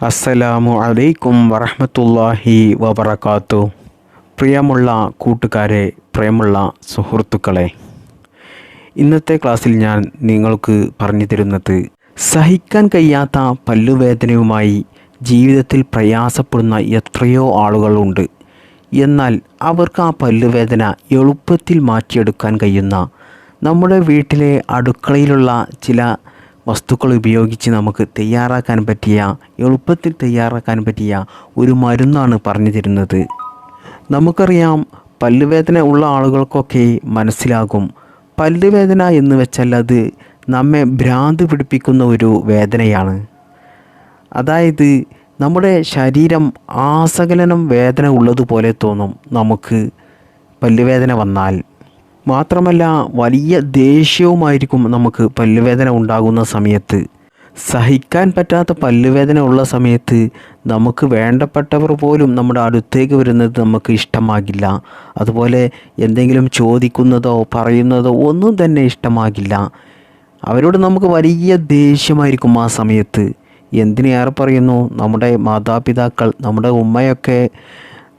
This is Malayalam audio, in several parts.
അസ്സലാമു അലൈക്കും വറഹമത്തല്ലാഹി വബറക്കാത്തു പ്രിയമുള്ള കൂട്ടുകാരെ പ്രിയമുള്ള സുഹൃത്തുക്കളെ ഇന്നത്തെ ക്ലാസ്സിൽ ഞാൻ നിങ്ങൾക്ക് പറഞ്ഞു തരുന്നത് സഹിക്കാൻ കഴിയാത്ത പല്ലുവേദനയുമായി ജീവിതത്തിൽ പ്രയാസപ്പെടുന്ന എത്രയോ ആളുകളുണ്ട് എന്നാൽ അവർക്ക് ആ പല്ലുവേദന എളുപ്പത്തിൽ മാറ്റിയെടുക്കാൻ കഴിയുന്ന നമ്മുടെ വീട്ടിലെ അടുക്കളയിലുള്ള ചില വസ്തുക്കൾ ഉപയോഗിച്ച് നമുക്ക് തയ്യാറാക്കാൻ പറ്റിയ എളുപ്പത്തിൽ തയ്യാറാക്കാൻ പറ്റിയ ഒരു മരുന്നാണ് പറഞ്ഞു തരുന്നത്. നമുക്കറിയാം പല്ലുവേദന ഉള്ള ആളുകൾക്കൊക്കെ മനസ്സിലാകും. പല്ലുവേദന എന്ന് വെച്ചാൽ അത് നമ്മെ ഭ്രാന്ത് പിടിപ്പിക്കുന്ന ഒരു വേദനയാണ്. അതായത് നമ്മുടെ ശരീരം ആസകലനം വേദന ഉള്ളതുപോലെ തോന്നും നമുക്ക് പല്ലുവേദന വന്നാൽ. മാത്രമല്ല വലിയ ദേഷ്യവുമായിരിക്കും നമുക്ക് പല്ലുവേദന ഉണ്ടാകുന്ന സമയത്ത്. സഹിക്കാൻ പറ്റാത്ത പല്ലുവേദന ഉള്ള സമയത്ത് നമുക്ക് വേണ്ടപ്പെട്ടവർ പോലും നമ്മുടെ അടുത്തേക്ക് വരുന്നത് നമുക്ക് ഇഷ്ടമാകില്ല. അതുപോലെ എന്തെങ്കിലും ചോദിക്കുന്നതോ പറയുന്നതോ ഒന്നും തന്നെ ഇഷ്ടമാകില്ല. അവരോട് നമുക്ക് വലിയ ദേഷ്യമായിരിക്കും ആ സമയത്ത്. എന്തിനേറെ പറയുന്നു? നമ്മുടെ മാതാപിതാക്കൾ നമ്മുടെ ഉമ്മയൊക്കെ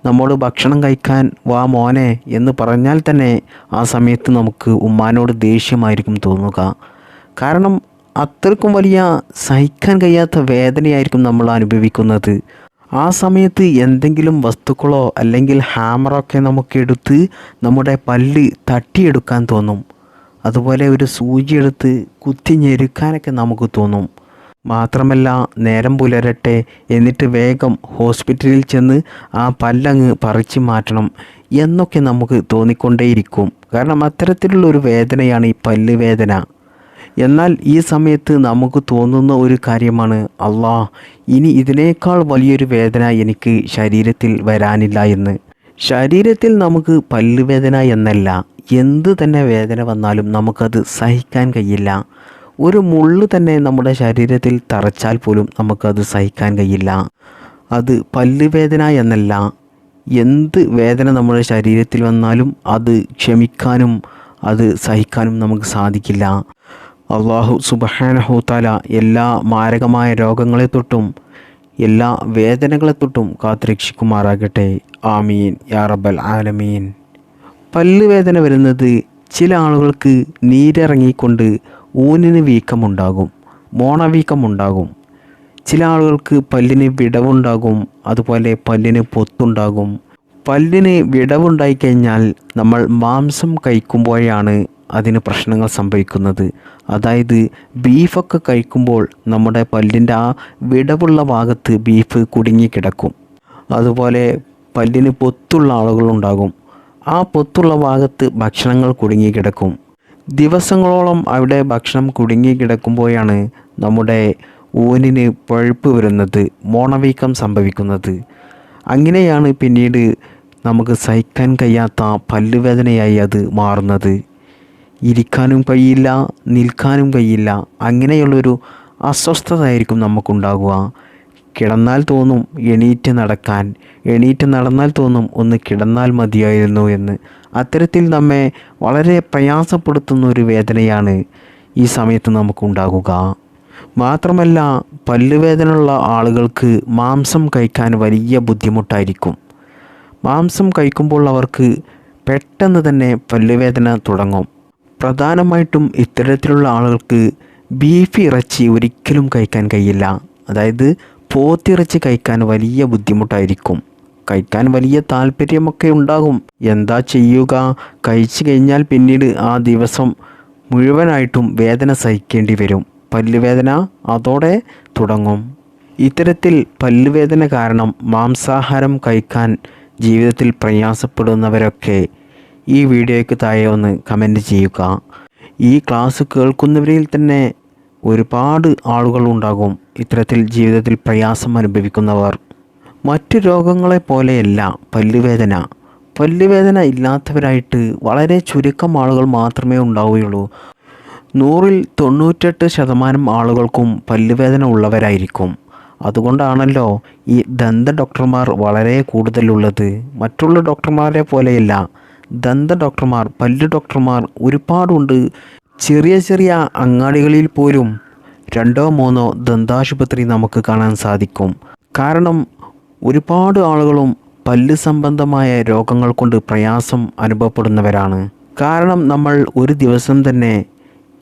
നമ്മോട് ഭക്ഷണം കഴിക്കാൻ വാ മോനെ എന്ന് പറഞ്ഞാൽ തന്നെ ആ സമയത്ത് നമുക്ക് ഉമ്മാനോട് ദേഷ്യമായിരിക്കും തോന്നുക. കാരണം അത്രക്കും വലിയ സഹിക്കാൻ കഴിയാത്ത വേദനയായിരിക്കും നമ്മൾ അനുഭവിക്കുന്നത്. ആ സമയത്ത് എന്തെങ്കിലും വസ്തുക്കളോ അല്ലെങ്കിൽ ഹാമറൊക്കെ നമുക്ക് എടുത്ത് നമ്മുടെ പല്ല് തട്ടിയെടുക്കാൻ തോന്നും. അതുപോലെ ഒരു സൂചി എടുത്ത് കുത്തി ഞെരുക്കാനൊക്കെ നമുക്ക് തോന്നും. മാത്രമല്ല നേരം പുലരട്ടെ എന്നിട്ട് വേഗം ഹോസ്പിറ്റലിൽ ചെന്ന് ആ പല്ലങ്ങ് പറിച്ചു മാറ്റണം എന്നൊക്കെ നമുക്ക് തോന്നിക്കൊണ്ടേയിരിക്കും. കാരണം അത്തരത്തിലുള്ള ഒരു വേദനയാണ് ഈ പല്ല് വേദന. എന്നാൽ ഈ സമയത്ത് നമുക്ക് തോന്നുന്ന ഒരു കാര്യമാണ് അള്ളാ ഇനി ഇതിനേക്കാൾ വലിയൊരു വേദന എനിക്ക് ശരീരത്തിൽ വരാനില്ല എന്ന്. ശരീരത്തിൽ നമുക്ക് പല്ലുവേദന എന്നല്ല എന്ത് തന്നെ വേദന വന്നാലും നമുക്കത് സഹിക്കാൻ കഴിയില്ല. ഒരു മുള്ളു തന്നെ നമ്മുടെ ശരീരത്തിൽ തറച്ചാൽ പോലും നമുക്കത് സഹിക്കാൻ കഴിയില്ല. അത് പല്ലുവേദന എന്നല്ല. എന്ത് വേദന നമ്മുടെ ശരീരത്തിൽ വന്നാലും അത് ക്ഷമിക്കാനും അത് സഹിക്കാനും നമുക്ക് സാധിക്കില്ല. അള്ളാഹു സുബഹാനഹൂത്താല എല്ലാ മാരകമായ രോഗങ്ങളെ തൊട്ടും എല്ലാ വേദനകളെ തൊട്ടും കാത്തുരക്ഷിക്കുമാറാകട്ടെ. ആമീൻ. യാ റബ്ബൽ ആലമീൻ. പല്ലുവേദന വരുന്നത് ചില ആളുകൾക്ക് നീരിറങ്ങിക്കൊണ്ട് ഊനിന് വീക്കമുണ്ടാകും മോണവീക്കമുണ്ടാകും ചില ആളുകൾക്ക് പല്ലിന് വിടവുണ്ടാകും അതുപോലെ പല്ലിന് പൊത്തുണ്ടാകും. പല്ലിന് വിടവുണ്ടായിക്കഴിഞ്ഞാൽ നമ്മൾ മാംസം കഴിക്കുമ്പോഴാണ് അതിന് പ്രശ്നങ്ങൾ സംഭവിക്കുന്നത്. അതായത് ബീഫൊക്കെ കഴിക്കുമ്പോൾ നമ്മുടെ പല്ലിന്റെ ആ വിടവുള്ള ഭാഗത്ത് ബീഫ് കുടുങ്ങിക്കിടക്കും അതുപോലെ പല്ലിന് പൊത്തുള്ള ആളുകളുണ്ടാകും. ആ പൊത്തുള്ള ഭാഗത്ത് ഭക്ഷണങ്ങൾ കുടുങ്ങിക്കിടക്കും ദിവസങ്ങളോളം അവിടെ ഭക്ഷണം കുടുങ്ങി കിടക്കുമ്പോഴാണ് നമ്മുടെ ഊനിന് പഴുപ്പ് വരുന്നത് മോണവീക്കം സംഭവിക്കുന്നത്. അങ്ങനെയാണ് പിന്നീട് നമുക്ക് സഹിക്കാൻ കഴിയാത്ത പല്ലുവേദനയായി അത് മാറുന്നത്. ഇരിക്കാനും കഴിയില്ല നിൽക്കാനും കഴിയില്ല അങ്ങനെയുള്ളൊരു അസ്വസ്ഥതയായിരിക്കും നമുക്കുണ്ടാകുക കിടന്നാൽ തോന്നും എണീറ്റ് നടക്കാൻ. എണീറ്റ് നടന്നാൽ തോന്നും ഒന്ന് കിടന്നാൽ മതിയായിരുന്നു എന്ന്. അത്തരത്തിൽ നമ്മെ വളരെ പ്രയാസപ്പെടുത്തുന്ന ഒരു വേദനയാണ് ഈ സമയത്ത് നമുക്കുണ്ടാകുക. മാത്രമല്ല പല്ലുവേദനയുള്ള ആളുകൾക്ക് മാംസം കഴിക്കാൻ വലിയ ബുദ്ധിമുട്ടായിരിക്കും. മാംസം കഴിക്കുമ്പോൾ അവർക്ക് പെട്ടെന്ന് തന്നെ പല്ലുവേദന തുടങ്ങും. പ്രധാനമായിട്ടും ഇത്തരത്തിലുള്ള ആളുകൾക്ക് ബീഫ് ഇറച്ചി ഒരിക്കലും കഴിക്കാൻ കഴിയില്ല. അതായത് പോത്തിറച്ചി കഴിക്കാൻ വലിയ ബുദ്ധിമുട്ടായിരിക്കും. കഴിക്കാൻ വലിയ താല്പര്യമൊക്കെ ഉണ്ടാകും. എന്താ ചെയ്യുക? കഴിച്ചു കഴിഞ്ഞാൽ പിന്നീട് ആ ദിവസം മുഴുവനായിട്ടും വേദന സഹിക്കേണ്ടി വരും. പല്ലുവേദന അതോടെ തുടങ്ങും. ഇത്തരത്തിൽ പല്ലുവേദന കാരണം മാംസാഹാരം കഴിക്കാൻ ജീവിതത്തിൽ പ്രയാസപ്പെടുന്നവരൊക്കെ ഈ വീഡിയോയ്ക്ക് താഴെ ഒന്ന് കമന്റ് ചെയ്യുക. ഈ ക്ലാസ് കേൾക്കുന്നവരിൽ തന്നെ ഒരുപാട് ആളുകളുണ്ടാകും ഇത്തരത്തിൽ ജീവിതത്തിൽ പ്രയാസം അനുഭവിക്കുന്നവർ. മറ്റു രോഗങ്ങളെ പോലെയല്ല പല്ലുവേദന. പല്ലുവേദന ഇല്ലാത്തവരായിട്ട് വളരെ ചുരുക്കം ആളുകൾ മാത്രമേ ഉണ്ടാവുകയുള്ളൂ. നൂറിൽ തൊണ്ണൂറ്റെട്ട് ശതമാനം ആളുകൾക്കും പല്ലുവേദന ഉള്ളവരായിരിക്കും. അതുകൊണ്ടാണല്ലോ ഈ ദന്ത ഡോക്ടർമാർ വളരെ കൂടുതലുള്ളത്. മറ്റുള്ള ഡോക്ടർമാരെ പോലെയല്ല. ദന്ത ഡോക്ടർമാർ പല്ലു ഡോക്ടർമാർ ഒരുപാടുണ്ട്. ചെറിയ ചെറിയ അങ്ങാടികളിൽ പോലും രണ്ടോ മൂന്നോ ദന്താശുപത്രി നമുക്ക് കാണാൻ സാധിക്കും. കാരണം ഒരുപാട് ആളുകളും പല്ല് സംബന്ധമായ രോഗങ്ങൾ കൊണ്ട് പ്രയാസം അനുഭവപ്പെടുന്നവരാണ്. കാരണം നമ്മൾ ഒരു ദിവസം തന്നെ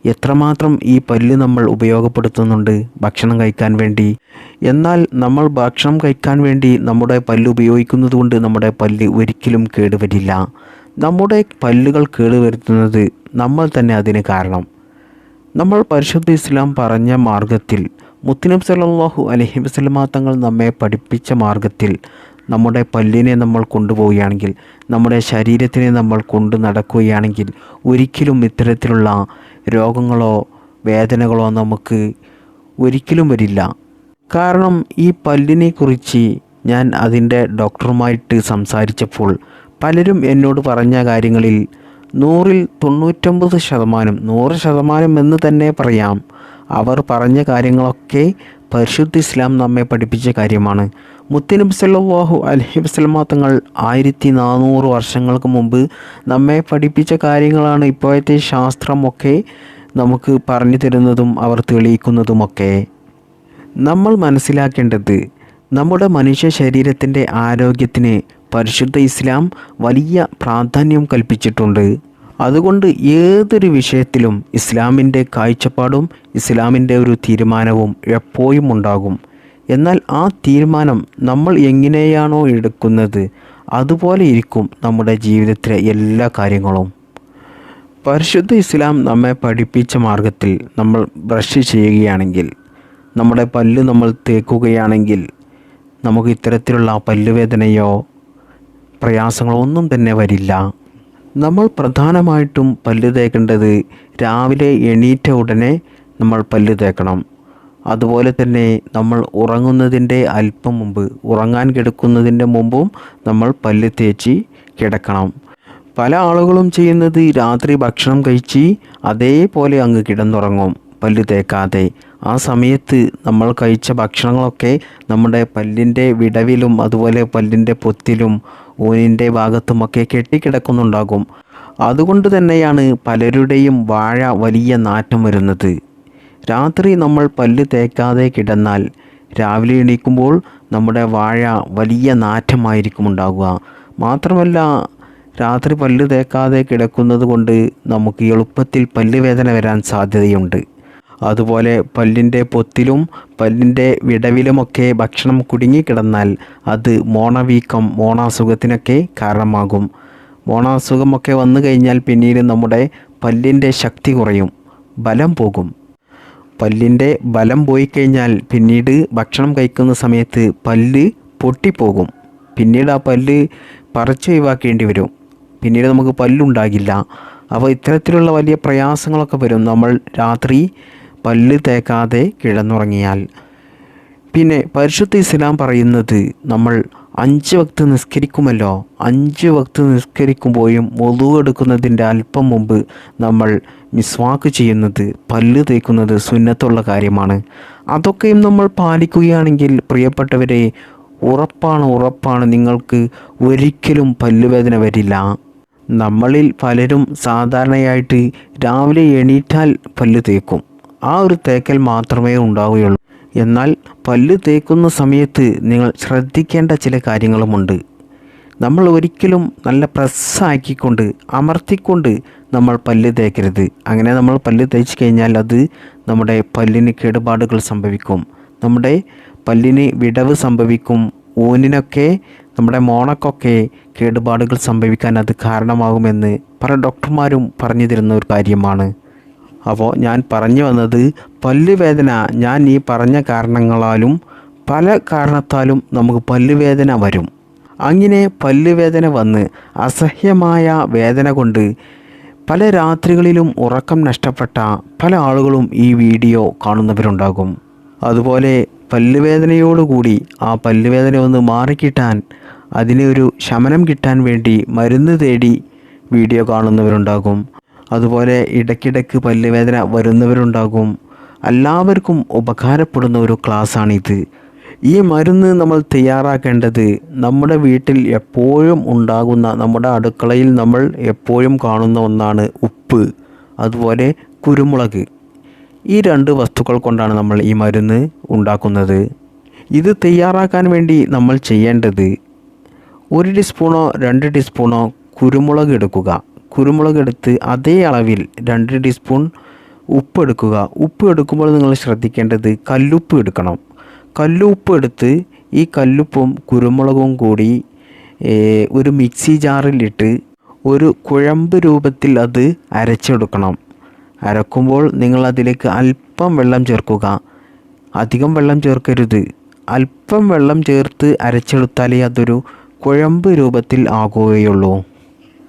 എത്രമാത്രം ഈ പല്ല് നമ്മൾ ഉപയോഗപ്പെടുത്തുന്നുണ്ട് ഭക്ഷണം കഴിക്കാൻ വേണ്ടി. എന്നാൽ നമ്മൾ ഭക്ഷണം കഴിക്കാൻ വേണ്ടി നമ്മുടെ പല്ല് ഉപയോഗിക്കുന്നത് കൊണ്ട് നമ്മുടെ പല്ല് ഒരിക്കലും കേടുവരില്ല. നമ്മുടെ പല്ലുകൾ കേടുവരുത്തുന്നത് നമ്മൾ തന്നെ അതിന് കാരണം. നമ്മൾ പരിശുദ്ധ ഇസ്ലാം പറഞ്ഞ മാർഗത്തിൽ മുത്തിനബ് സല്ലല്ലാഹു അലൈഹി വസല്ലമ തങ്ങൾ നമ്മെ പഠിപ്പിച്ച മാർഗത്തിൽ നമ്മുടെ പല്ലിനെ നമ്മൾ കൊണ്ടുപോവുകയാണെങ്കിൽ നമ്മുടെ ശരീരത്തിനെ നമ്മൾ കൊണ്ടു നടക്കുകയാണെങ്കിൽ ഒരിക്കലും ഇത്തരത്തിലുള്ള രോഗങ്ങളോ വേദനകളോ നമുക്ക് ഒരിക്കലും വരില്ല. കാരണം ഈ പല്ലിനെ കുറിച്ച് ഞാൻ അതിന്റെ ഡോക്ടറുമായിട്ട് സംസാരിച്ചപ്പോൾ പലരും എന്നോട് പറഞ്ഞ കാര്യങ്ങളിൽ നൂറിൽ തൊണ്ണൂറ്റൊമ്പത് ശതമാനം നൂറ് ശതമാനം എന്ന് തന്നെ പറയാം. അവർ പറഞ്ഞ കാര്യങ്ങളൊക്കെ പരിശുദ്ധ ഇസ്ലാം നമ്മെ പഠിപ്പിച്ച കാര്യമാണ്. മുത്തനബ് സല്ലാഹു അലൈഹി വസല്ലമ തങ്ങൾ ആയിരത്തി നാനൂറ് വർഷങ്ങൾക്ക് മുമ്പ് നമ്മെ പഠിപ്പിച്ച കാര്യങ്ങളാണ് ഇപ്പോഴത്തെ ശാസ്ത്രമൊക്കെ നമുക്ക് പറഞ്ഞു തരുന്നതും അവർ തെളിയിക്കുന്നതുമൊക്കെ. നമ്മൾ മനസ്സിലാക്കേണ്ടത് നമ്മുടെ മനുഷ്യ ശരീരത്തിന്റെ ആരോഗ്യത്തിന് പരിശുദ്ധ ഇസ്ലാം വലിയ പ്രാധാന്യം കൽപ്പിച്ചിട്ടുണ്ട്. അതുകൊണ്ട് ഏതൊരു വിഷയത്തിലും ഇസ്ലാമിന്റെ കാഴ്ചപ്പാടും ഇസ്ലാമിന്റെ ഒരു തീരുമാനവും എപ്പോഴും ഉണ്ടാകും. എന്നാൽ ആ തീരുമാനം നമ്മൾ എങ്ങനെയാണോ എടുക്കുന്നത് അതുപോലെ ഇരിക്കും നമ്മുടെ ജീവിതത്തിലെ എല്ലാ കാര്യങ്ങളും. പരിശുദ്ധ ഇസ്ലാം നമ്മെ പഠിപ്പിച്ച മാർഗത്തിൽ നമ്മൾ ബ്രഷ് ചെയ്യുകയാണെങ്കിൽ നമ്മുടെ പല്ല് നമ്മൾ തേക്കുകയാണെങ്കിൽ നമുക്ക് ഇത്തരത്തിലുള്ള പല്ലുവേദനയോ പ്രയാസങ്ങളോ ഒന്നും തന്നെ വരില്ല. നമ്മൾ പ്രധാനമായിട്ടും പല്ല് തേക്കേണ്ടത് രാവിലെ എണീറ്റ ഉടനെ നമ്മൾ പല്ല് തേക്കണം. അതുപോലെ തന്നെ നമ്മൾ ഉറങ്ങുന്നതിന്റെ അല്പം മുമ്പ് ഉറങ്ങാൻ കിടക്കുന്നതിന്റെ മുമ്പും നമ്മൾ പല്ല് തേച്ച് കിടക്കണം. പല ആളുകളും ചെയ്യുന്നത് രാത്രി ഭക്ഷണം കഴിച്ച് അതേപോലെ അങ്ങ് കിടന്നുറങ്ങും പല്ല് തേക്കാതെ. ആ സമയത്ത് നമ്മൾ കഴിച്ച ഭക്ഷണങ്ങളൊക്കെ നമ്മുടെ പല്ലിന്റെ വിടവിലും അതുപോലെ പല്ലിന്റെ പൊത്തിലും ഊനിന്റെ ഭാഗത്തുമൊക്കെ കെട്ടിക്കിടക്കുന്നുണ്ടാകും. അതുകൊണ്ട് തന്നെയാണ് പലരുടെയും വാഴ വലിയ നാറ്റം വരുന്നത്. രാത്രി നമ്മൾ പല്ല് തേക്കാതെ കിടന്നാൽ രാവിലെ എണീക്കുമ്പോൾ നമ്മുടെ വാഴ വലിയ നാറ്റമായിരിക്കും ഉണ്ടാകുക മാത്രമല്ല രാത്രി പല്ല് തേക്കാതെ കിടക്കുന്നത് കൊണ്ട് നമുക്ക് എളുപ്പത്തിൽ പല്ലുവേദന വരാൻ സാധ്യതയുണ്ട്. അതുപോലെ പല്ലിന്റെ പൊത്തിലും പല്ലിന്റെ വിടവിലുമൊക്കെ ഭക്ഷണം കുടുങ്ങിക്കിടന്നാൽ അത് മോണവീക്കം മോണാസുഖത്തിനൊക്കെ കാരണമാകും. മോണാസുഖമൊക്കെ വന്നു കഴിഞ്ഞാൽ പിന്നീട് നമ്മുടെ പല്ലിന്റെ ശക്തി കുറയും ബലം പോകും. പല്ലിന്റെ ബലം പോയി കഴിഞ്ഞാൽ പിന്നീട് ഭക്ഷണം കഴിക്കുന്ന സമയത്ത് പല്ല് പൊട്ടിപ്പോകും. പിന്നീട് ആ പല്ല് പറിച്ച് ഒഴിവാക്കേണ്ടി വരും. പിന്നീട് നമുക്ക് പല്ലുണ്ടാകില്ല. അപ്പോൾ ഇത്തരത്തിലുള്ള വലിയ പ്രയാസങ്ങളൊക്കെ വരും. നമ്മൾ രാത്രി പല്ല് തേക്കാതെ കിടന്നുറങ്ങിയാൽ. പിന്നെ പരിശുദ്ധ ഇസ്ലാം പറയുന്നത് നമ്മൾ അഞ്ച് വക്ത് നിസ്കരിക്കുമല്ലോ. അഞ്ച് വക്ത് നിസ്കരിക്കുമ്പോഴും ഒതു എടുക്കുന്നതിന്റെ അല്പം മുമ്പ് നമ്മൾ മിസ്വാക്ക് ചെയ്യുന്നത് പല്ല് തേക്കുന്നത് സുന്നത്തുള്ള കാര്യമാണ്. അതൊക്കെയും നമ്മൾ പാലിക്കുകയാണെങ്കിൽ പ്രിയപ്പെട്ടവരെ ഉറപ്പാണ് ഉറപ്പാണ് നിങ്ങൾക്ക് ഒരിക്കലും പല്ലുവേദന വരില്ല. നമ്മളിൽ പലരും സാധാരണയായിട്ട് രാവിലെ എണീറ്റാൽ പല്ല് തേക്കും. ആ ഒരു തേക്കൽ മാത്രമേ ഉണ്ടാവുകയുള്ളൂ. എന്നാൽ പല്ല് തേക്കുന്ന സമയത്ത് നിങ്ങൾ ശ്രദ്ധിക്കേണ്ട ചില കാര്യങ്ങളുമുണ്ട്. നമ്മൾ ഒരിക്കലും നല്ല പ്രസ്സാക്കിക്കൊണ്ട് അമർത്തിക്കൊണ്ട് നമ്മൾ പല്ല് തേക്കരുത്. അങ്ങനെ നമ്മൾ പല്ല് തേച്ച് കഴിഞ്ഞാൽ അത് നമ്മുടെ പല്ലിന് കേടുപാടുകൾ സംഭവിക്കും. നമ്മുടെ പല്ലിന് വിടവ് സംഭവിക്കും. ഊനിനൊക്കെ നമ്മുടെ മോണക്കൊക്കെ കേടുപാടുകൾ സംഭവിക്കാൻ അത് കാരണമാകുമെന്ന് പല ഡോക്ടർമാരും പറഞ്ഞു തരുന്ന ഒരു കാര്യമാണ്. അപ്പോൾ ഞാൻ പറഞ്ഞു വന്നത് പല്ലുവേദന ഞാൻ ഈ പറഞ്ഞ കാരണങ്ങളാലും പല കാരണത്താലും നമുക്ക് പല്ലുവേദന വരും. അങ്ങനെ പല്ലുവേദന വന്ന് അസഹ്യമായ വേദന കൊണ്ട് പല രാത്രികളിലും ഉറക്കം നഷ്ടപ്പെട്ട പല ആളുകളും ഈ വീഡിയോ കാണുന്നവരുണ്ടാകും. അതുപോലെ പല്ലുവേദനയോടുകൂടി ആ പല്ലുവേദന ഒന്ന് മാറിക്കിട്ടാൻ അതിനൊരു ശമനം കിട്ടാൻ വേണ്ടി മരുന്ന് തേടി വീഡിയോ കാണുന്നവരുണ്ടാകും. അതുപോലെ ഇടയ്ക്കിടയ്ക്ക് പല്ലുവേദന വരുന്നവരുണ്ടാകും. എല്ലാവർക്കും ഉപകാരപ്പെടുന്ന ഒരു ക്ലാസ്സാണിത്. ഈ മരുന്ന് നമ്മൾ തയ്യാറാക്കേണ്ടത് നമ്മുടെ വീട്ടിൽ എപ്പോഴും ഉണ്ടാകുന്ന നമ്മുടെ അടുക്കളയിൽ നമ്മൾ എപ്പോഴും കാണുന്ന ഒന്നാണ് ഉപ്പ് അതുപോലെ കുരുമുളക്. ഈ രണ്ട് വസ്തുക്കൾ കൊണ്ടാണ് നമ്മൾ ഈ മരുന്ന് ഉണ്ടാക്കുന്നത്. ഇത് തയ്യാറാക്കാൻ വേണ്ടി നമ്മൾ ചെയ്യേണ്ടത് ഒരു ടീസ്പൂണോ രണ്ട് ടീസ്പൂണോ കുരുമുളക് എടുക്കുക. കുരുമുളക് എടുത്ത് അതേ അളവിൽ രണ്ട് ടീസ്പൂൺ ഉപ്പ് എടുക്കുക ഉപ്പ് എടുക്കുമ്പോൾ നിങ്ങൾ ശ്രദ്ധിക്കേണ്ടത് കല്ലുപ്പ് എടുക്കണം. കല്ലുപ്പ് എടുത്ത് ഈ കല്ലുപ്പും കുരുമുളകും കൂടി ഒരു മിക്സി ജാറിലിട്ട് ഒരു കുഴമ്പ് രൂപത്തിൽ അത് അരച്ചെടുക്കണം. അരക്കുമ്പോൾ നിങ്ങൾ അതിലേക്ക് അല്പം വെള്ളം ചേർക്കുക. അധികം വെള്ളം ചേർക്കരുത്. അല്പം വെള്ളം ചേർത്ത് അരച്ചെടുത്താലേ അതൊരു കുഴമ്പ് രൂപത്തിൽ ആകുകയുള്ളൂ.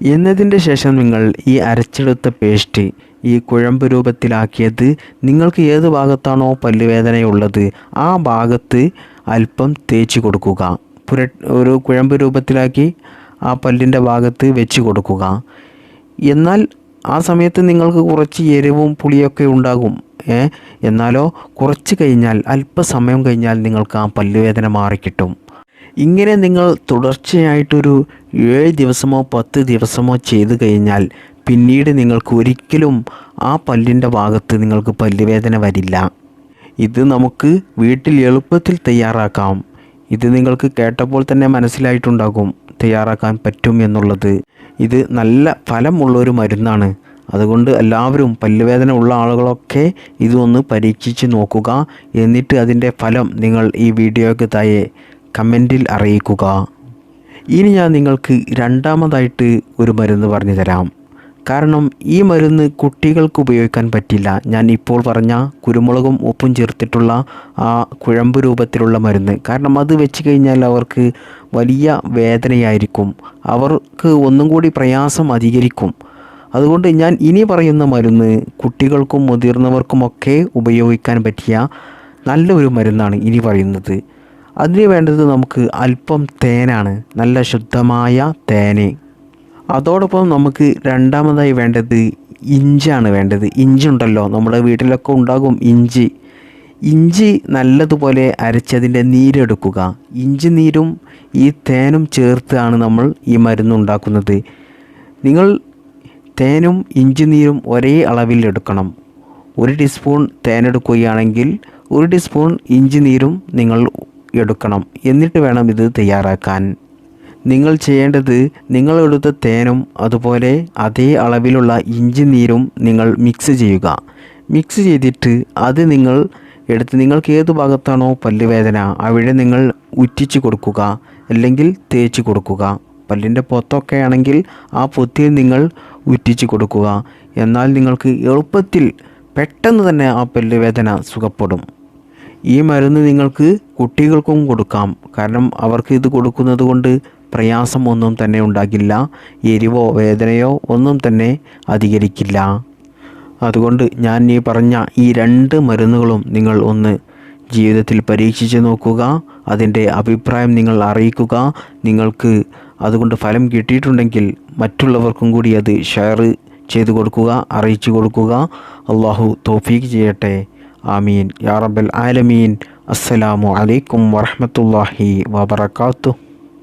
എന്നതിന്റെ ശേഷം നിങ്ങൾ ഈ അരച്ചെടുത്ത പേസ്റ്റ് ഈ കുഴമ്പ് രൂപത്തിലാക്കിയത് നിങ്ങൾക്ക് ഏത് ഭാഗത്താണോ പല്ലുവേദനയുള്ളത് ആ ഭാഗത്ത് അല്പം തേച്ച് കൊടുക്കുക. പുര ഒരു കുഴമ്പ് രൂപത്തിലാക്കി ആ പല്ലിന്റെ ഭാഗത്ത് വെച്ച് കൊടുക്കുക. എന്നാൽ ആ സമയത്ത് നിങ്ങൾക്ക് കുറച്ച് എരിവും പുളിയൊക്കെ ഉണ്ടാകും ഏ? എന്നാലോ കുറച്ച് കഴിഞ്ഞാൽ അല്പസമയം കഴിഞ്ഞാൽ നിങ്ങൾക്ക് ആ പല്ലുവേദന മാറിക്കിട്ടും. ഇങ്ങനെ നിങ്ങൾ തുടർച്ചയായിട്ടൊരു ഏഴ് ദിവസമോ പത്ത് ദിവസമോ ചെയ്തു കഴിഞ്ഞാൽ പിന്നീട് നിങ്ങൾക്ക് ഒരിക്കലും ആ പല്ലിന്റെ ഭാഗത്ത് നിങ്ങൾക്ക് പല്ലുവേദന വരില്ല. ഇത് നമുക്ക് വീട്ടിൽ എളുപ്പത്തിൽ തയ്യാറാക്കാം. ഇത് നിങ്ങൾക്ക് കേട്ടപ്പോൾ തന്നെ മനസ്സിലായിട്ടുണ്ടാകും തയ്യാറാക്കാൻ പറ്റും എന്നുള്ളത്. ഇത് നല്ല ഫലമുള്ളൊരു മരുന്നാണ്. അതുകൊണ്ട് എല്ലാവരും പല്ലുവേദന ഉള്ള ആളുകളൊക്കെ ഇതൊന്ന് പരീക്ഷിച്ച് നോക്കുക. എന്നിട്ട് അതിന്റെ ഫലം നിങ്ങൾ ഈ വീഡിയോയ്ക്ക് താഴെ കമന്റിൽ അറിയിക്കുക. ഇനി ഞാൻ നിങ്ങൾക്ക് രണ്ടാമതായിട്ട് ഒരു മരുന്ന് പറഞ്ഞു തരാം. കാരണം ഈ മരുന്ന് കുട്ടികൾക്ക് ഉപയോഗിക്കാൻ പറ്റില്ല. ഞാൻ ഇപ്പോൾ പറഞ്ഞ കുരുമുളകും ഉപ്പും ചേർത്തിട്ടുള്ള ആ കുഴമ്പ് രൂപത്തിലുള്ള മരുന്ന്. കാരണം അത് വെച്ച് കഴിഞ്ഞാൽ അവർക്ക് വലിയ വേദനയായിരിക്കും. അവർക്ക് ഒന്നും കൂടി പ്രയാസം അധികരിക്കും. അതുകൊണ്ട് ഞാൻ ഇനി പറയുന്ന മരുന്ന് കുട്ടികൾക്കും മുതിർന്നവർക്കുമൊക്കെ ഉപയോഗിക്കാൻ പറ്റിയ നല്ലൊരു മരുന്നാണ് ഇനി പറയുന്നത്. അതിന് വേണ്ടത് നമുക്ക് അല്പം തേനാണ്. നല്ല ശുദ്ധമായ തേന്. അതോടൊപ്പം നമുക്ക് രണ്ടാമതായി വേണ്ടത് ഇഞ്ചാണ് വേണ്ടത്. ഇഞ്ചി ഉണ്ടല്ലോ നമ്മുടെ വീട്ടിലൊക്കെ ഉണ്ടാകും ഇഞ്ചി. ഇഞ്ചി നല്ലതുപോലെ അരച്ചതിന്റെ നീരെടുക്കുക. ഇഞ്ചി നീരും ഈ തേനും ചേർത്താണ് നമ്മൾ ഈ മരുന്ന് ഉണ്ടാക്കുന്നത്. നിങ്ങൾ തേനും ഇഞ്ചി നീരും ഒരേ അളവിൽ എടുക്കണം. ഒരു ടീസ്പൂൺ തേനെടുക്കുകയാണെങ്കിൽ ഒരു ടീസ്പൂൺ ഇഞ്ചി നീരും നിങ്ങൾ എടുക്കണം. എന്നിട്ട് വേണം ഇത് തയ്യാറാക്കാൻ. നിങ്ങൾ ചെയ്യേണ്ടത് നിങ്ങൾ എടുത്ത തേനും അതുപോലെ അതേ അളവിലുള്ള ഇഞ്ചി നീരും നിങ്ങൾ മിക്സ് ചെയ്യുക. മിക്സ് ചെയ്തിട്ട് അത് നിങ്ങൾ എടുത്ത് നിങ്ങൾക്ക് ഏത് ഭാഗത്താണോ പല്ലുവേദന അവിടെ നിങ്ങൾ ഉറ്റിച്ച് കൊടുക്കുക അല്ലെങ്കിൽ തേച്ച് കൊടുക്കുക. പല്ലിന്റെ പൊത്തൊക്കെ ആണെങ്കിൽ ആ പൊത്തിൽ നിങ്ങൾ ഉറ്റിച്ച് കൊടുക്കുക. എന്നാൽ നിങ്ങൾക്ക് എളുപ്പത്തിൽ പെട്ടെന്ന് തന്നെ ആ പല്ലുവേദന സുഖപ്പെടും. ഈ മരുന്ന് നിങ്ങൾക്ക് കുട്ടികൾക്കും കൊടുക്കാം. കാരണം അവർക്ക് ഇത് കൊടുക്കുന്നത് കൊണ്ട് പ്രയാസം ഒന്നും തന്നെ ഉണ്ടാകില്ല. എരിവോ വേദനയോ ഒന്നും തന്നെ അധികരിക്കില്ല. അതുകൊണ്ട് ഞാൻ ഈ പറഞ്ഞ ഈ രണ്ട് മരുന്നുകളും നിങ്ങൾ ഒന്ന് ജീവിതത്തിൽ പരീക്ഷിച്ച് നോക്കുക. അതിന്റെ അഭിപ്രായം നിങ്ങൾ അറിയിക്കുക. നിങ്ങൾക്ക് അതുകൊണ്ട് ഫലം കിട്ടിയിട്ടുണ്ടെങ്കിൽ മറ്റുള്ളവർക്കും കൂടി അത് ഷെയർ ചെയ്തു കൊടുക്കുക അറിയിച്ചു കൊടുക്കുക. അള്ളാഹു തോഫീക്ക് ചെയ്യട്ടെ. ആമീൻ. യാ റബ്ബൽ ആലമീൻ. അസ്സലാമു അലൈക്കും വറഹ്മത്തുള്ളാഹി വബറകാതുഹു